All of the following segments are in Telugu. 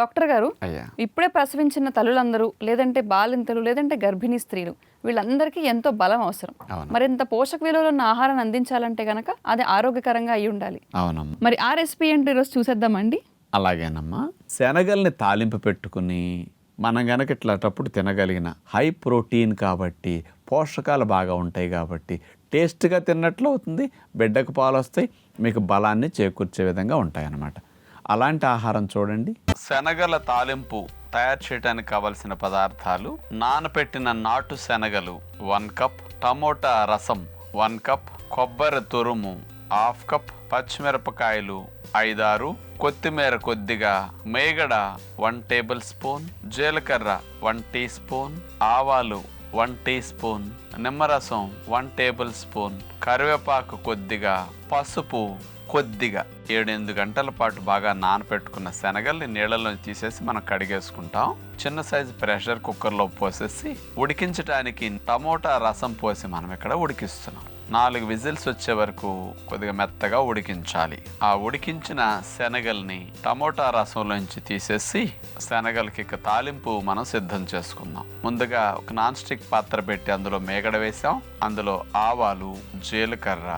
డాక్టర్ గారు ఇప్పుడే ప్రసవించిన తల్లులందరూ లేదంటే బాలింతలు లేదంటే గర్భిణీ స్త్రీలు వీళ్ళందరికీ ఎంతో బలం అవసరం. మరింత పోషక విలువలు ఉన్న ఆహారాన్ని అందించాలంటే గనక అది ఆరోగ్యకరంగా అయి ఉండాలి. అవునమ్మా. మరి ఆ రెసిపీ ఏంటో ఈరోజు చూసేద్దామండి? అలాగేనమ్మా. శనగల్ని తాలింపు పెట్టుకుని మనం గనక ఇట్లాటప్పుడు తినగలిగిన హై ప్రోటీన్ కాబట్టి పోషకాలు బాగా ఉంటాయి కాబట్టి టేస్ట్గా తిన్నట్లు అవుతుంది బిడ్డకు పాలు వస్తాయి మీకు బలాన్ని చేకూర్చే విధంగా ఉంటాయి అన్నమాట అలాంటి ఆహారం చూడండి. శనగల తాలింపు తయారు చేయడానికి కావలసిన పదార్థాలు నానపెట్టిన నాటు శనగలు వన్ కప్ టమోటా రసం వన్ కప్ కొబ్బరి తురుము హాఫ్ కప్ పచ్చిమిరపకాయలు ఐదారు కొత్తిమీర కొద్దిగా మేగడ వన్ టేబుల్ స్పూన్ జీలకర్ర వన్ టీ స్పూన్ ఆవాలు వన్ టీ స్పూన్ నిమ్మరసం వన్ టేబుల్ స్పూన్ కరివేపాకు కొద్దిగా పసుపు కొద్దిగా. ఏడెనిమిది గంటల పాటు బాగా నానపెట్టుకున్న శనగల్ని నీళ్ళలో తీసేసి మనం కడిగేసుకుంటాం. చిన్న సైజు ప్రెషర్ కుక్కర్లో పోసేసి ఉడికించడానికి టమోటా రసం పోసి మనం ఇక్కడ ఉడికిస్తున్నాం. నాలుగు విజిల్స్ వచ్చే వరకు కొద్దిగా మెత్తగా ఉడికించాలి. ఆ ఉడికించిన శనగల్ని టమోటా రసంలోంచి తీసేసి శనగలకి తాలింపు మనం సిద్ధం చేసుకుందాం. ముందుగా ఒక నాన్ స్టిక్ పాత్ర పెట్టి అందులో మేగడ వేసాం అందులో ఆవాలు జీలకర్ర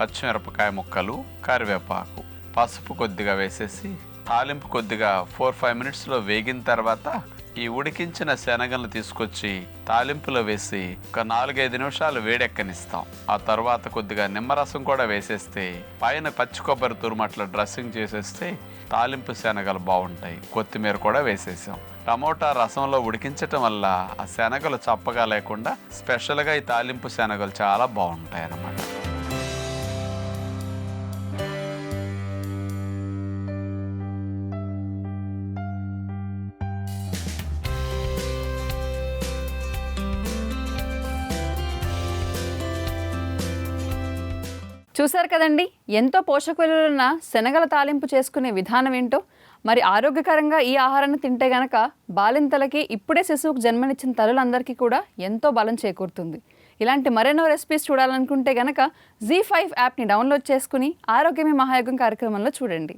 పచ్చిమిరపకాయ ముక్కలు కరివేపాకు పసుపు కొద్దిగా వేసేసి తాలింపు కొద్దిగా ఫోర్ ఫైవ్ మినిట్స్లో వేగిన తర్వాత ఈ ఉడికించిన శనగలను తీసుకొచ్చి తాలింపులో వేసి ఒక నాలుగైదు నిమిషాలు వేడెక్కనిస్తాం. ఆ తర్వాత కొద్దిగా నిమ్మరసం కూడా వేసేస్తే పైన పచ్చి కొబ్బరి తురుము డ్రెస్సింగ్ చేసేస్తే తాలింపు శనగలు బాగుంటాయి. కొత్తిమీర కూడా వేసేసాం. టమోటా రసంలో ఉడికించటం వల్ల ఆ శనగలు చప్పగా లేకుండా స్పెషల్గా ఈ తాలింపు శనగలు చాలా బాగుంటాయి అన్నమాట చూశారు కదండి? ఎంతో పోషక విలువలున్న శనగల తాలింపు చేసుకునే విధానం ఏంటో? మరి ఆరోగ్యకరంగా ఈ ఆహారాన్ని తింటే గనక బాలింతలకి ఇప్పుడే శిశువుకు జన్మనిచ్చిన తల్లులందరికీ కూడా ఎంతో బలం చేకూరుతుంది. ఇలాంటి మరెన్నో రెసిపీస్ చూడాలనుకుంటే గనక జీ ఫైవ్ యాప్ని డౌన్లోడ్ చేసుకుని ఆరోగ్యమే మహాయోగం కార్యక్రమంలో చూడండి.